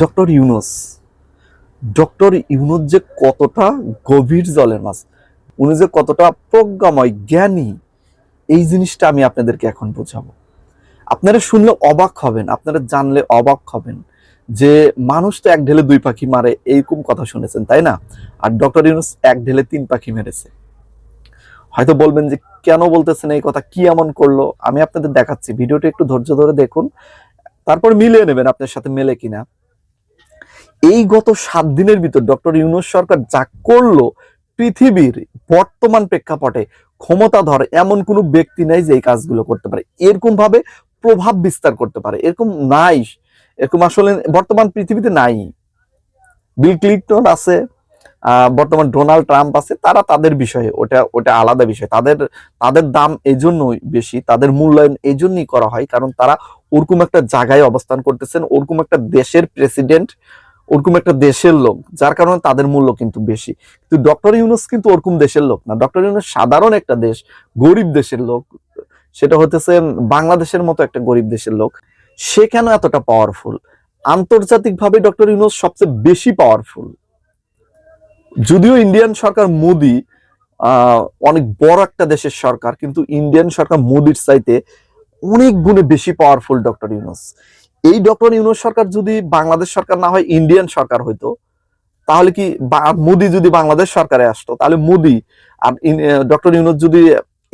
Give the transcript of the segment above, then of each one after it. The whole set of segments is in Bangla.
ডক্টর ইউনুস ডক্টর ইউনুস যে কতটা গভীর জলের মাছ, উনি যে কতটা প্রজ্ঞাময়, জ্ঞানী, এই জিনিসটা আমি আপনাদেরকে এখন বোঝাবো। আপনারা শুনলে অবাক হবেন, আপনারা জানলে অবাক হবেন যে মানুষ তো এক ঢেলে দুই পাখি মারে, এইরকম কথা শুনেছেন, তাই না? আর ডক্টর ইউনুস এক ঢেলে তিন পাখি মেরেছে। হয়তো বলবেন যে কেন বলতেছেন এই কথা, কি এমন করল? আমি আপনাদের দেখাচ্ছি, ভিডিওটা একটু ধৈর্য ধরে দেখুন, তারপর মিলিয়ে নেবেন আপনার সাথে মেলে কিনা। এই গত সাত দিনের ভিতর ডক্টর ইউনুস সরকার যা করল পৃথিবীর বর্তমান প্রেক্ষাপটে ক্ষমতাধর এমন কোনো ব্যক্তি নাই যে এই কাজগুলো করতে পারে। এরকম ভাবে প্রভাব বিস্তার করতে পারে। এরকম নাই। এরকম আসলে বর্তমান পৃথিবীতে নাই। বিল ক্লিন্টন আছে বর্তমান ডোনাল্ড ট্রাম্প আছে, তারা তাদের বিষয়ে, ওটা ওটা আলাদা বিষয়। তাদের তাদের দাম এই জন্যই বেশি, তাদের মূল্যায়ন এই জন্যই করা হয়, কারণ তারা ওরকম একটা জায়গায় অবস্থান করতেছেন, ওরকম একটা দেশের প্রেসিডেন্ট ওরকম একটা দেশের লোক, যার কারণে তাদের মূল্য কিন্তু বেশি। কিন্তু ডক্টর ইউনুস কিন্তু ওরকম দেশের লোক না। ডক্টর ইউনুস সাধারণ একটা দেশ, গরিব দেশের লোক। সেটা হতেছে বাংলাদেশের মতো একটা গরিব দেশের লোক। সে কেন এতটা পাওয়ারফুল আন্তর্জাতিকভাবে ডক্টর ইউনুস সবচেয়ে বেশি পাওয়ারফুল যদিও ইন্ডিয়ান সরকার মোদি অনেক বড় একটা দেশের সরকার, কিন্তু ইন্ডিয়ান সরকার মোদির চাইতে অনেক গুণে বেশি পাওয়ারফুল ডক্টর ইউনুস। এই ডক্টর ইউনুস সরকার যদি বাংলাদেশ সরকার না হয়, ইন্ডিয়ান সরকার হইতো, তাহলে কি মোদি যদি বাংলাদেশ সরকারে আসতো, তাহলে মোদি আর ডক্টর ইউনুস যদি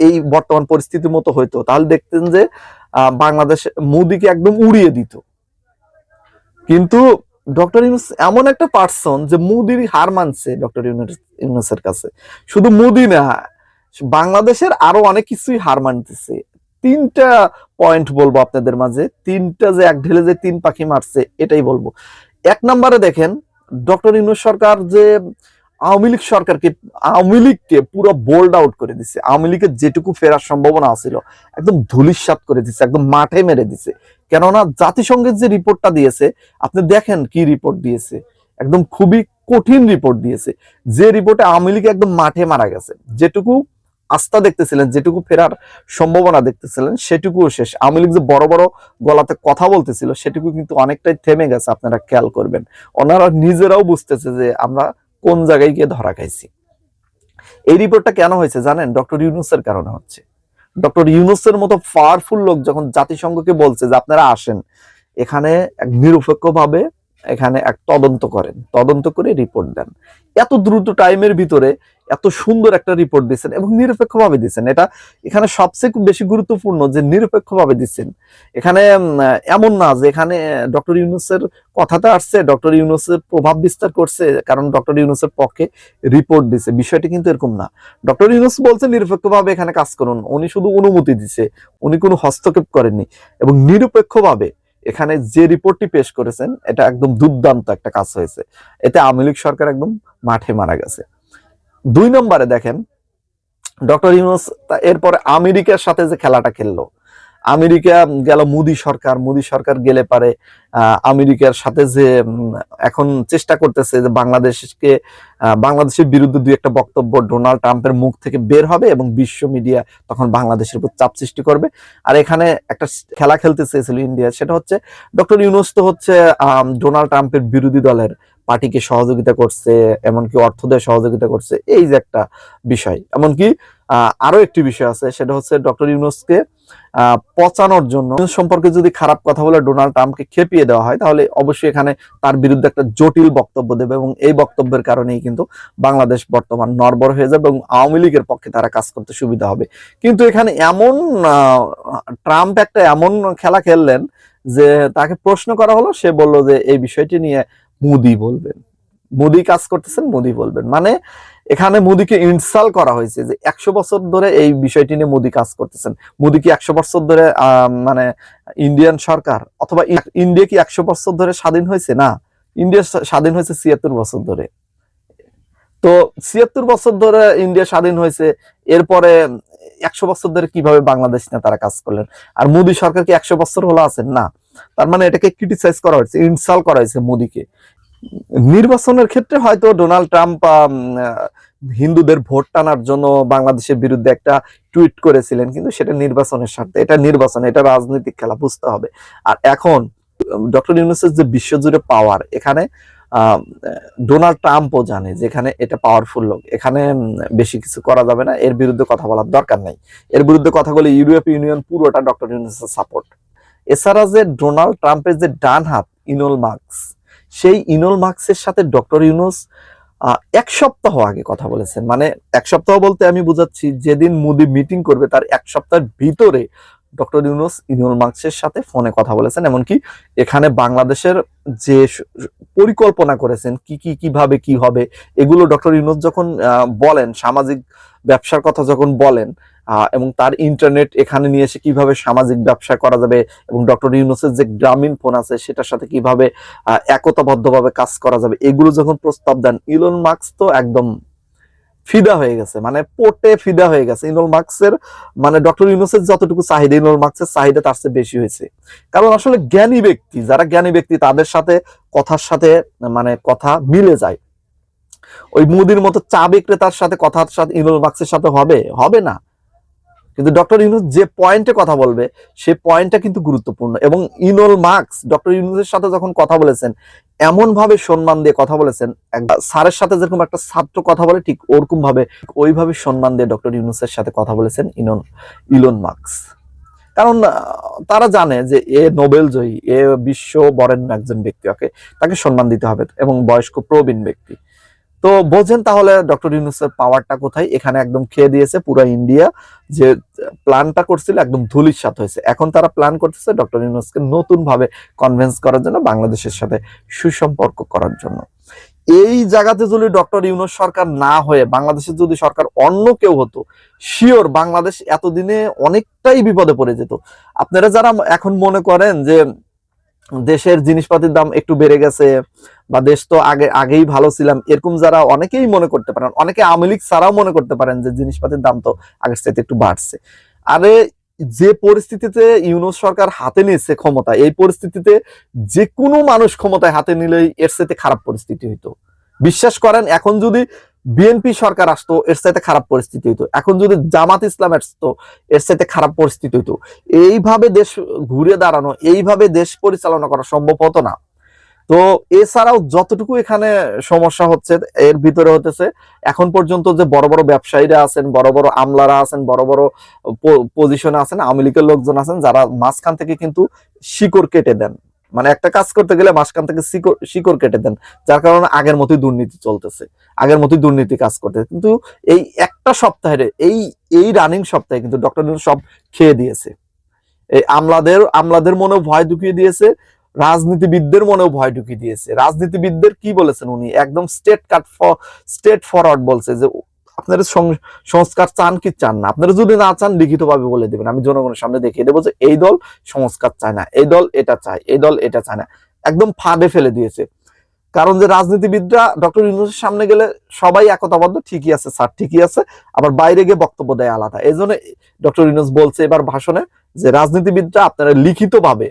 এই বর্তমান পরিস্থিতির মতো হইতো, তাহলে দেখতেন যে বাংলাদেশ মোদিকে একদম উড়িয়ে দিত। কিন্তু ডক্টর ইউনুস এমন একটা পার্সন যে মোদির হার মানছে ডক্টর ইউনুস, ইউনুসের কাছে। শুধু মোদি না, বাংলাদেশের আরও অনেক কিছুই হার মানতেছে। তিনটা পয়েন্ট বলব আপনাদের মাঝে। তিনটা যে এক ঢেলে যে তিন পাখি মারছে, এটাই বলব। এক নম্বরে দেখেন, ডক্টর ইউনুস সরকার যে আওয়ামী লীগ সরকারকে, আওয়ামী লীগকে পুরো বোল্ড আউট করে দিছে। আওয়ামী লীগের যেটুকু ফেরার সম্ভাবনা ছিল একদম ধুলিস্বাত করে দিছে, একদম মাঠে মেরে দিছে। কেননা জাতিসংঘের যে রিপোর্টটা দিয়েছে, আপনি দেখেন কি রিপোর্ট দিয়েছে। একদম খুবই কঠিন রিপোর্ট দিয়েছে। যে রিপোর্টে আওয়ামী লীগ একদম মাঠে মারা গেছে। যেটুকু আস্থা দেখতেছিলেন, যেটুকু ফেরার সম্ভাবনা দেখতেছিলেন, সেটুকুও শেষ। আওয়ামী লীগ যে বড় বড় গলাতে কথা বলতেছিল, সেটুকু কিন্তু অনেকটাই থেমে গেছে, আপনারা খেয়াল করবেন। ওনারা নিজেরাও বুঝতেছে যে আমরা কোন জায়গায় গিয়ে ধরা খাইছি। এই রিপোর্টটা কেন হয়েছে জানেন? ডক্টর ইউনুসের কারণে হচ্ছে। ডক্টর ইউনুসের মতো পাওয়ারফুল লোক যখন জাতিসংঘকে বলছে যে আপনারা আসেন, এখানে এক নিরপেক্ষভাবে এখানে এক তদন্ত করেন, তদন্ত করে রিপোর্ট দেন। এত দ্রুত টাইমের ভিতরে এত সুন্দর একটা রিপোর্ট দিচ্ছেন এবং নিরপেক্ষভাবে দিচ্ছেন। এটা এখানে সবচেয়ে বেশি গুরুত্বপূর্ণ যে নিরপেক্ষভাবে দিচ্ছেন। এখানে এমন না যে এখানে ডক্টর ইউনুসের কথাতে আসছে ডক্টর ইউনুসের প্রভাব বিস্তার করছে, কারণ ডক্টর ইউনুসের পক্ষে রিপোর্ট দিছে বিষয়টি কিন্তু এরকম না। ডক্টর ইউনুস বলছে, নিরপেক্ষভাবে এখানে কাজ করুন। উনি শুধু অনুমতি দিছে উনি কোনো হস্তক্ষেপ করেননি। এবং নিরপেক্ষভাবে এখানে যে রিপোর্টটি পেশ করেছেন, এটা একদম দুর্দান্ত একটা কাজ হয়েছে। এতে আওয়ামী লীগ সরকার একদম মাঠে মারা গেছে। দুই নম্বরে দেখেন, ডক্টর ইউনুস এরপরে আমেরিকার সাথে যে খেলাটা খেললো আমেরিকা গেল মোদি সরকার মোদি সরকার গেলে পারে আমেরিকার সাথে যে এখন চেষ্টা করতেছে যে বাংলাদেশকে বাংলাদেশের বিরুদ্ধে দুই একটা বক্তব্য ডোনাল্ড ট্রাম্পের মুখ থেকে বের হবে এবং বিশ্ব মিডিয়া তখন বাংলাদেশের উপর চাপ সৃষ্টি করবে। আর এখানে একটা খেলা খেলতে চেয়েছিল ইন্ডিয়া, সেটা হচ্ছে ডক্টর ইউনুস তো হচ্ছে ডোনাল্ড ট্রাম্পের বিরোধী দলের পার্টিকে সহযোগিতা করছে, এমনকি অর্থ দিয়ে সহযোগিতা করছে, এই যে একটা বিষয়। এমনকি আরও একটি বিষয় আছে, সেটা হচ্ছে ডক্টর ইউনুসকে পচানোর জন্য। সম্পর্কে যদি খারাপ কথা বলে ডোনাল্ড ট্রাম্পকে খেপিয়ে দেওয়া হয়, তাহলে অবশ্যই এখানে তার বিরুদ্ধে একটা জটিল বক্তব্য দেবে এবং এই বক্তব্যের কারণেই কিন্তু বাংলাদেশ বর্তমান নরবর হয়ে যাবে এবং আওয়ামী লীগের পক্ষে তারা কাজ করতে সুবিধা হবে। কিন্তু এখানে এমন ট্রাম্প একটা এমন খেলা খেললেন যে তাকে প্রশ্ন করা হলো, সে বলল যে এই বিষয়টি নিয়ে মোদি বলবেন। মোদি কাজ করতেছেন, মোদি বলবেন। মানে এখানে মোদিকে ইনসাল করা হয়েছে যে একশো বছর ধরে এই বিষয়টি নিয়ে মোদি কাজ করতেছেন। মোদি কি একশো বছর ধরে মানে ইন্ডিয়ান সরকার অথবা ইন্ডিয়া কি একশো বছর ধরে স্বাধীন হয়েছে? না ইন্ডিয়া স্বাধীন হয়েছে ছিয়াত্তর বছর ধরে। তো ছিয়াত্তর বছর ধরে ইন্ডিয়া স্বাধীন হয়েছে, এরপরে একশো বছর ধরে কীভাবে বাংলাদেশ নেতারা কাজ করলেন? আর মোদি সরকার কি একশো বছর হলো আছেন? না। তার মানে এটাকে ক্রিটিসাইজ করা হয়েছে ইনসাল করা হয়েছে মোদিকে। নির্বাচনের ক্ষেত্রে হয়তো ডোনাল্ড ট্রাম্প হিন্দুদের ভোট টানার জন্য বাংলাদেশের বিরুদ্ধে একটা টুইট করেছিলেন, কিন্তু সেটা নির্বাচনের স্বার্থে। এটা নির্বাচন, এটা রাজনৈতিক খেলা, বুঝতে হবে। আর এখন, ডক্টর ইউনুসের যে বিশ্বজুড়ে পাওয়ার, এখানে ডোনাল্ড ট্রাম্পও জানে যে এখানে এটা পাওয়ারফুল লোক। এখানে বেশি কিছু করা যাবে না। এর বিরুদ্ধে কথা বলার দরকার নেই। এর বিরুদ্ধে কথা বলে ইউরোপ ইউনিয়ন পুরোটা ডক্টর ইউনুসের সাপোর্ট এছাড়া যে ডোনাল্ড ট্রাম্পের যে ডান হাত ইনোল মার্কস সেই ইনল মার্কসের সাথে ডক্টর ইউনুস এক সপ্তাহ আগে কথা বলেছেন। মানে এক সপ্তাহ বলতে আমি বুঝাচ্ছি, যেদিন মোদি মিটিং করবে, তার এক সপ্তাহের ভিতরে ডক্টর ইউনুস ইনোল মার্কসের সাথে ফোনে কথা বলেছেন, এমনকি এখানে বাংলাদেশের যে পরিকল্পনা করেছেন, কি কি, কীভাবে কি হবে, এগুলো ডক্টর ইউনুস যখন বলেন, সামাজিক ব্যবসার কথা যখন বলেন এবং তার ইন্টারনেট এখানে নিয়ে এসে কীভাবে সামাজিক ব্যবসা করা যাবে এবং ডক্টর ইউনুসের যে গ্রামীণ ফোন আছে সেটার সাথে কীভাবে একতাবদ্ধভাবে কাজ করা যাবে, এগুলো যখন প্রস্তাব দেন, ইলন মার্কস তো একদম ফিদা হয়ে গেছে মানে পোটে ফিদা হয়ে গেছে। ইনল মার্কসের মানে ডক্টর ইউনুসের যতটুকু চাহিদা, ইনোল মার্কসের চাহিদা তার চেয়ে বেশি হয়েছে। কারণ আসলে জ্ঞানী ব্যক্তি, যারা জ্ঞানী ব্যক্তি, তাদের সাথে কথার সাথে মানে কথা মিলে যায়। ওই মুদির মতো চা বিক্রেতার সাথে কথার সাথে, ইনোল মার্কসের সাথে হবে হবে না। কিন্তু ডক্টর ইউনুস যে পয়েন্টে কথা বলবে, সে পয়েন্টটা কিন্তু গুরুত্বপূর্ণ। এবং ইনোল মার্কস, ডক্টর ইউনুসের সাথে যখন কথা বলেছেন এমন ভাবে সম্মান দিয়ে কথা বলেছেন স্যারের সাথে যেরকম একটা ছাত্র কথা বলে, ঠিক ওরকম ভাবে ওইভাবে সম্মান দিয়ে ডক্টর ইউনুসের সাথে কথা বলেছেন ইনন ইলন মার্কস। কারণ তারা জানে যে এ নোবেল জয়ী, এ বিশ্ব বরেণ্য একজন ব্যক্তি, ওকে, তাকে সম্মান দিতে হবে, এবং বয়স্ক প্রবীণ ব্যক্তি। তো বোঝেন তাহলে ডক্টর ইউনুসের পাওয়ারটা কোথায়? এখানে একদম খেয়ে দিয়েছে পুরো ইন্ডিয়া যে প্ল্যানটা করছিল একদম ধুলির সাথে হয়েছে। এখন তারা প্ল্যান করতেছে ডক্টর ইউনুসকে নতুন ভাবে কনভিন্স করার জন্য বাংলাদেশের সাথে সুসম্পর্ক করার জন্য। এই জায়গাতে যদি ডক্টর ইউনুস সরকার না হয়ে বাংলাদেশের যদি সরকার অন্য কেউ হতো শিওর বাংলাদেশ এতদিনে অনেকটাই বিপদে পড়ে যেত। আপনারা যারা এখন মনে করেন যে দেশের জিনিসপাতির দাম একটু বেড়ে গেছে বা দেশ তো আগে, আগেই ভালো ছিলাম, এরকম যারা অনেকেই মনে করতে পারেন, অনেকে আওয়ামী লীগ ছাড়াও মনে করতে পারেন যে জিনিসপাতির দাম তো আগের চাইতে একটু বাড়ছে। আরে যে পরিস্থিতিতে ইউনুস সরকার হাতে নিয়েছে ক্ষমতা এই পরিস্থিতিতে যে কোনো মানুষ ক্ষমতায় হাতে নিলেই এর সাথে খারাপ পরিস্থিতি হইতো। বিশ্বাস করেন, এখন যদি বিএনপি সরকার আসতো, এর সাথে খারাপ পরিস্থিতি হইতো। এখন যদি জামাত ইসলাম আসতো, এর সাথে খারাপ পরিস্থিতি হইতো। এইভাবে দেশ ঘুরে দাঁড়ানো, এইভাবে দেশ পরিচালনা করা সম্ভব হতো না। তো এছাড়াও যতটুকু এখানে সমস্যা হচ্ছে, এর ভিতরে হতেছে, এখন পর্যন্ত যে বড় বড় ব্যবসায়ীরা আছেন, বড় বড় আমলারা আছেন, বড় বড় পজিশনে আছেন, আওয়ামী লীগের লোকজন আছেন, যারা মাঝখান থেকে কিন্তু শিকড় কেটে দেন। মানে একটা কাজ করতে গেলে মাঝখান থেকে শিকড় কেটে দেন, যার কারণে আগের মতোই দুর্নীতি চলতেছে, আগের মতোই দুর্নীতি কাজ করতেছে। কিন্তু এই একটা সপ্তাহে এই এই রানিং সপ্তাহে কিন্তু ডক্টর সব খেয়ে দিয়েছে। এই আমলাদের আমলাদের মনেও ভয় ঢুকিয়ে দিয়েছে রাজনীতিবিদদের মনেও ভয় ঢুকিয়ে দিয়েছে। রাজনীতিবিদদের কি বলেছেন উনি? একদম স্টেট কাট স্টেট ফরওয়ার্ড বলছে যে আপনারা সংস্কার চান কি চান না? আপনারা যদি না চান, লিখিতভাবে বলে দেবেন। আমি জনগণের সামনে দেখিয়ে দেবো যে, এই দল সংস্কার চায় না, এই দল এটা চায়, এই দল এটা চায় না। একদম ফাঁদে ফেলে দিয়েছে। কারণ যে রাজনীতিবিদরা, ডক্টর ইউনুসের সামনে গেলে সবাই একতাবদ্ধ, ঠিকই আছে স্যার, ঠিকই আছে, আবার বাইরে গিয়ে বক্তব্য দেয় আলাদা। এই জন্য ডক্টর ইউনুস বলছে এবার ভাষণে যে, রাজনীতিবিদরা আপনারা লিখিতভাবে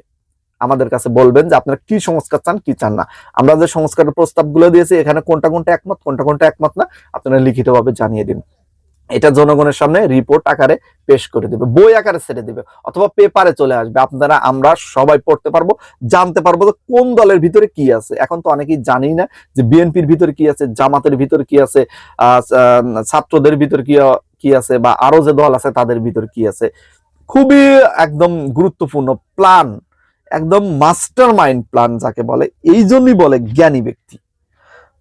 আমাদের কাছে বলবেন যে আপনারা কি সংস্কার চান, কি চান না। আমরা যে সংস্কারের প্রস্তাবগুলো দিয়েছি, এখানে কোনটা কোনটা একমত, কোনটা কোনটা একমত না, আপনারা লিখিতভাবে জানিয়ে দিন। এটা জনগণের সামনে রিপোর্ট আকারে পেশ করে দিবে, বই আকারে ছেড়ে দেবে, অথবা পেপারে চলে আসবে। আপনারা, আমরা সবাই পড়তে পারব, জানতে পারব যে কোন দলের ভিতরে কি আছে। এখন তো অনেকেই জানি না যে বিএনপির ভিতরে কি আছে, জামাতের ভিতরে কি আছে ছাত্রদের ভিতর কি কি আছে, বা আরও যে দল আছে তাদের ভিতর কি আছে। খুবই একদম গুরুত্বপূর্ণ প্ল্যান একদম মাস্টার মাইন্ড প্ল্যান যাকে বলে এই জন্যই বলে জ্ঞানী ব্যক্তি।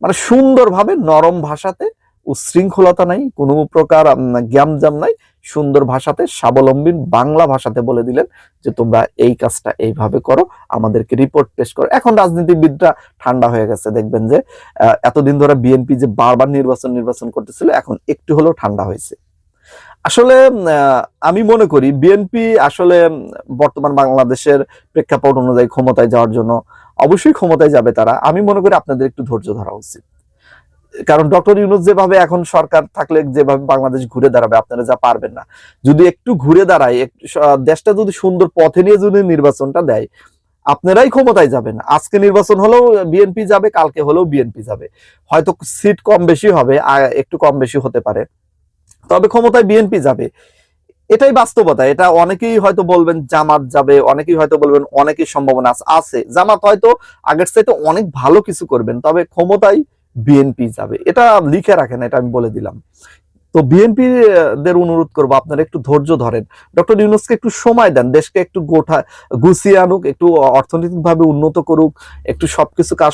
মানে সুন্দরভাবে নরম ভাষাতে উশৃঙ্খলতা নাই, কোনো প্রকার জ্ঞামজাম নাই, সুন্দর ভাষাতে স্বাবলম্বী বাংলা ভাষাতে বলে দিলেন যে তোমরা এই কাজটা এইভাবে করো, আমাদেরকে রিপোর্ট পেশ করো। এখন রাজনীতিবিদরা ঠান্ডা হয়ে গেছে, দেখবেন যে এতদিন ধরে বিএনপি যে বারবার নির্বাচন নির্বাচন করতেছিল, এখন একটু হলেও ঠান্ডা হয়েছে। আসলে আমি মনে করি বিএনপি আসলে বর্তমান বাংলাদেশের প্রেক্ষাপট অনুযায়ী ক্ষমতায় যাওয়ার জন্য অবশ্যই ক্ষমতায় যাবে তারা। আমি মনে করি আপনাদের একটু ধৈর্য ধরা উচিত। কারণ ডক্টর ইউনুস যেভাবে এখন সরকার থাকলে, যেভাবে বাংলাদেশ ঘুরে দাঁড়াবে, আপনারা যা পারবেন না। যদি একটু ঘুরে দাঁড়ায় দেশটা যদি সুন্দর পথে নিয়ে যদি নির্বাচনটা দেয়, আপনারাই ক্ষমতায় যাবেন। আজকে নির্বাচন হলেও বিএনপি যাবে, কালকে হলেও বিএনপি যাবে। হয়তো সিট কম বেশি হবে একটু কম বেশি হতে পারে। তবে ক্ষমতায় বিএনপি যাবে। এটাই বাস্তবতা। এটা অনেকেই হয়তো বলবেন জামাত যাবে, অনেকেই হয়তো বলবেন অনেকেই সম্ভাবনা আছে- জামাত হয়তো আগের চাইতে অনেক ভালো কিছু করবেন, তবে ক্ষমতায় বিএনপি যাবে। এটা লিখে রাখেন, এটা আমি বলে দিলাম। তো বিএনপি দের অনুরোধ করব, আপনারা একটু ধৈর্য ধরেন। ডক্টর ইউনুসকে একটু সময় দেন, দেশকে একটু গোঠা, গুছিয়ে আনুক, একটু অর্থনৈতিকভাবে উন্নত করুক, একটু সবকিছু কাজ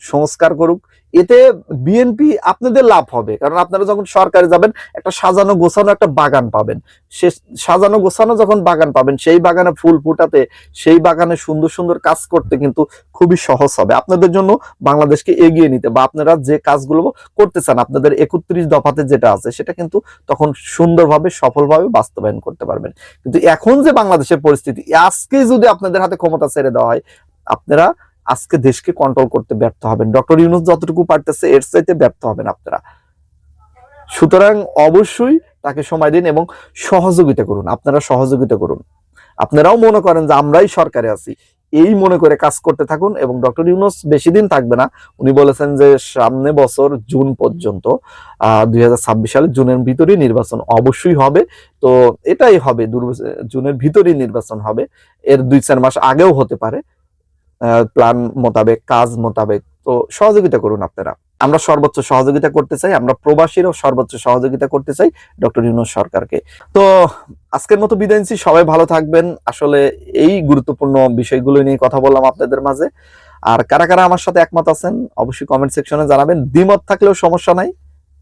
সংস্কার করুক। এতে বিএনপি আপনাদের লাভ হবে। কারণ আপনারা যখন সরকারে যাবেন, একটা সাজানো গোছানো একটা বাগান পাবেন। সে সাজানো গোছানো যখন বাগান পাবেন, সেই বাগানে ফুল ফুটাতে, সেই বাগানে সুন্দর সুন্দর কাজ করতে কিন্তু খুবই সহজ হবে। আপনাদের জন্য বাংলাদেশকে এগিয়ে নিতে বা আপনারা যে কাজগুলো করতে চান, আপনাদের একত্রিশ দফাতে যেটা আছে, সেটা কিন্তু তখন সুন্দরভাবে, সফলভাবে বাস্তবায়ন করতে পারবেন। কিন্তু এখন যে বাংলাদেশের পরিস্থিতি, আজকে যদি আপনাদের হাতে ক্ষমতা ছেড়ে দেওয়া হয়, আপনারা আজকে দেশকে কন্ট্রোল করতে ব্যর্থ হবেন। ডক্টর ইউনুস যতটুকু পারতেছে, এর চাইতে ব্যর্থ হবেন আপনারা। সুতরাং অবশ্যই তাকে সময় দিন এবং সহযোগিতা করুন। আপনারা সহযোগিতা করুন। আপনারাও মনে করেন যে আমরাই সরকারে আছি। এই মনে করে কাজ করতে থাকুন এবং ডক্টর ইউনুস বেশি দিন থাকবে না। উনি বলেছেন যে সামনে বছর জুন পর্যন্ত দুই সালে জুনের ভিতরেই নির্বাচন অবশ্যই হবে। তো এটাই হবে জুনের ভিতরেই নির্বাচন হবে। এর দুই চার মাস আগেও হতে পারে। প্ল্যান মোতাবেক, কাজ মোতাবেক। তো সহযোগিতা করুন আপনারা। আমরা সর্বোচ্চ সহযোগিতা করতে চাই, আমরা প্রবাসীরাও সর্বোচ্চ সহযোগিতা করতে চাই ডক্টর ইউনুস সরকারকে। তো আজকের মতো বিদায় নিচ্ছি, সবাই ভালো থাকবেন। আসলে এই গুরুত্বপূর্ণ বিষয়গুলো নিয়ে কথা বললাম আপনাদের মাঝে। আর কারা কারা আমার সাথে একমত আছেন, অবশ্যই কমেন্ট সেকশনে জানাবেন। দ্বিমত থাকলেও সমস্যা নাই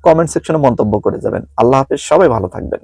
কমেন্ট সেকশনে মন্তব্য করে যাবেন। আল্লাহ হাফেজ, সবাই ভালো থাকবেন।